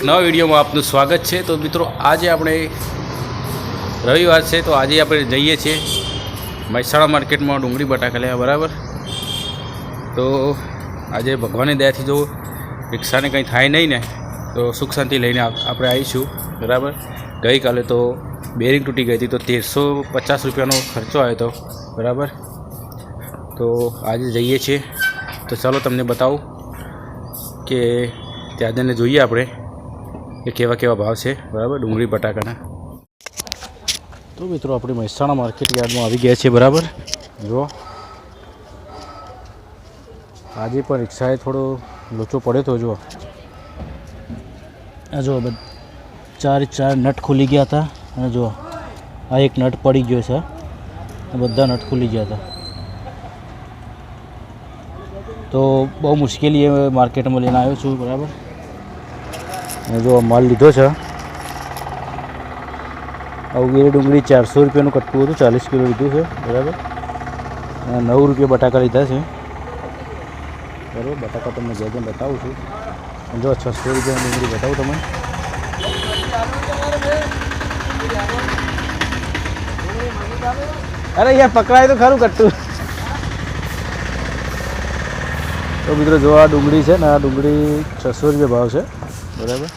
એક નવા વિડીયોમાં આપનું સ્વાગત છે. તો મિત્રો, આજે આપણે રવિવાર છે, તો આજે આપણે જઈએ છીએ મહેસાણા માર્કેટમાં ડુંગળી બટાકા લેવા, બરાબર? તો આજે ભગવાનની દયાથી જો રિક્ષાને કંઈ થાય નહીં ને, તો સુખ શાંતિ લઈને આપણે આવીશું, બરાબર? ગઈકાલે તો બેરિંગ તૂટી ગઈ હતી, તો તેરસો પચાસ રૂપિયાનો ખર્ચો આવ્યો હતો, બરાબર? તો આજે જઈએ છીએ. તો ચાલો તમને બતાવું કે ત્યાં જઈને જોઈએ આપણે. કે કેવા કેવા ભાવ છે? બરાબર? ડુંગળી, બટાકાના. તો મિત્રો, આપણે મહેસાણા માર્કેટ યાર્ડમાં આવી ગયા છીએ, બરાબર? જુઓ. આજે પણ રિક્ષાએ થોડો લોચો પડ્યો તો જુઓ. આ જુઓ ચાર ચાર નટ ખુલી ગયા હતા. અને જુઓ, આ એક નટ પડી ગયો છે. બધા નટ ખુલી ગયા હતા. તો બહુ મુશ્કેલી એ માર્કેટમાં લઈને આવ્યો છું, બરાબર? અને જો માલ લીધો છે. અવગેરી ડુંગળી ચારસો રૂપિયાનું કટકું હતું, ચાલીસ કિલો લીધું છે, બરાબર? નવ રૂપિયા બટાકા લીધા છે. બરાબર, બટાકા તમને જે જેમ બતાવું છું. જો છસો રૂપિયાની ડુંગળી બતાવું તમને. અરે યાર, પકડાય તો ખરું કટ્ટું તો મિત્રો, જો આ ડુંગળી છે ને, આ ડુંગળી છસો રૂપિયા ભાવ છે. બરાબર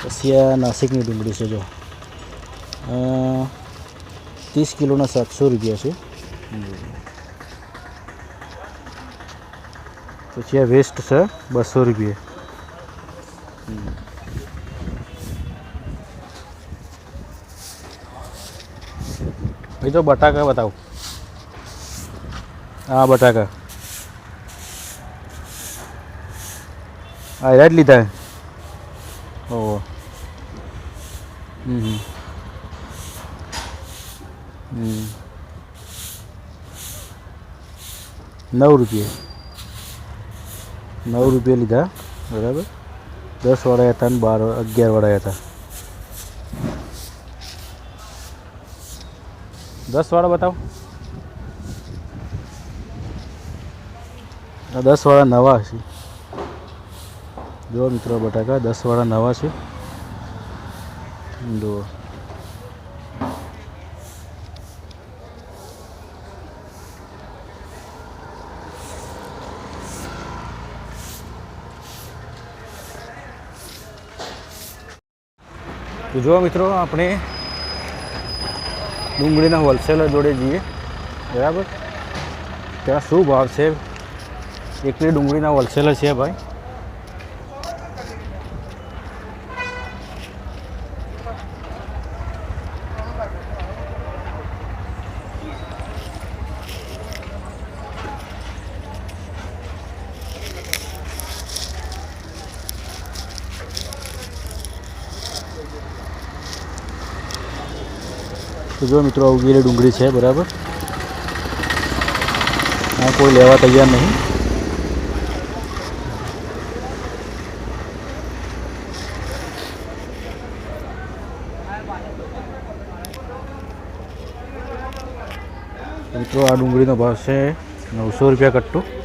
પછી આ નાસિકની ડુંગળી છે જો અ, ત્રીસ કિલોના સાતસો રૂપિયા છે પછી આ વેસ્ટ છે બસો રૂપિયા ભાઈ તો બટાકા બતાવો હા બટાકા હા જ લીધા ઓહો. હમ હમ. નવ રૂપિયા. નવ રૂપિયા લીધા બરાબર? દસ વાળા હતા ને બાર અગિયાર વાળા હતા. દસ વાળા બતાવો. દસ વાળા નવા છે જુઓ મિત્રો, બટાકા દસ વાળા નવા છે. જુઓ. તો જુઓ મિત્રો, આપણે ડુંગળીના હોલસેલર જોડે જઈએ. બરાબર? ત્યાં શું ભાવ છે? એકલી ડુંગળીના હોલસેલર છે ભાઈ. તો જો મિત્રો ઉગેલી ડુંગળી છે, બરાબર? આ કોઈ લેવા તૈયાર નહીં. મિત્રો, આ ડુંગળીનો ભાવ છે નવસો રૂપિયા કટ્ટું.